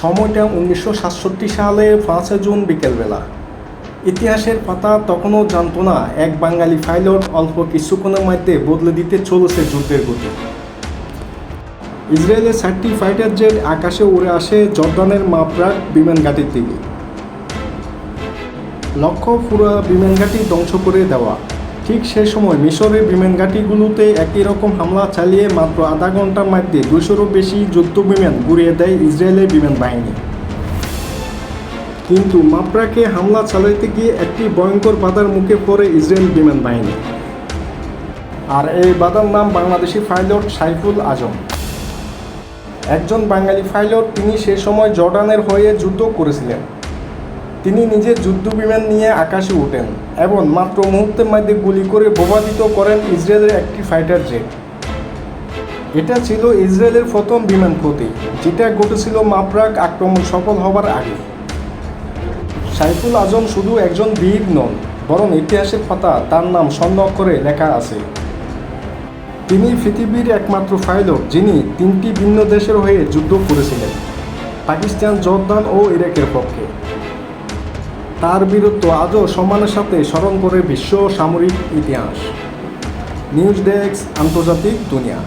সময়টা উনিশশো সাতষট্টি সালে পাঁচে জুন বিকেলবেলা। ইতিহাসের পাতা তখনও জানত না, এক বাঙালি পাইলট অল্প কিছুক্ষণের মধ্যে বদলে দিতে চলেছে যুদ্ধের গতি। ইসরায়েলের চারটি ফাইটার জেট আকাশে উড়ে আসে জর্দানের মাপরাক বিমান ঘাঁটির দিকে। লক্ষ্য পুরো বিমান ঘাঁটি ধ্বংস করে দেওয়া। ঠিক সে সময় মিশরের বিমান ঘাঁটিগুলোতে একই রকম হামলা চালিয়ে মাত্র আধা ঘণ্টার মধ্যে দুশোরও বেশি যুদ্ধ বিমান ঘুরিয়ে দেয় ইসরায়েলের বিমান বাহিনী কিন্তু মাপরাকে হামলা চালাইতে গিয়ে একটি ভয়ঙ্কর বাধার মুখে পড়ে ইসরায়েল বিমান বাহিনী আর এই বাধার নাম বাংলাদেশি পাইলট সাইফুল আজম। একজন বাঙালি পাইলট তিনি সে সময় জর্ডানের হয়ে যুদ্ধ করেছিলেন। তিনি নিজের যুদ্ধ বিমান নিয়ে আকাশে ওঠেন এবং মাত্র মুহূর্তের মধ্যে গুলি করে বোমাদিত করেন ইসরায়েলের একটি ফাইটার জেট। এটা ছিল ইসরায়েলের প্রথম বিমান ক্ষতি যেটা ঘটেছিল মাপরাক আক্রমণ সফল হবার আগে। সাইফুল আজম শুধু একজন বীর নন, বরং ইতিহাসের পাতা তার নাম স্বর্ণ অক্ষরে লেখা আছে। তিনি পৃথিবীর একমাত্র পাইলট, যিনি তিনটি ভিন্ন দেশের হয়ে যুদ্ধ করেছিলেন, পাকিস্তান, জর্দান ও ইরাকের পক্ষে। তার বীরত্ব আজও সম্মানের সাথে স্মরণ করে বিশ্ব সামরিক ইতিহাস। নিউজ ডেস্ক আন্তর্জাতিক দুনিয়া।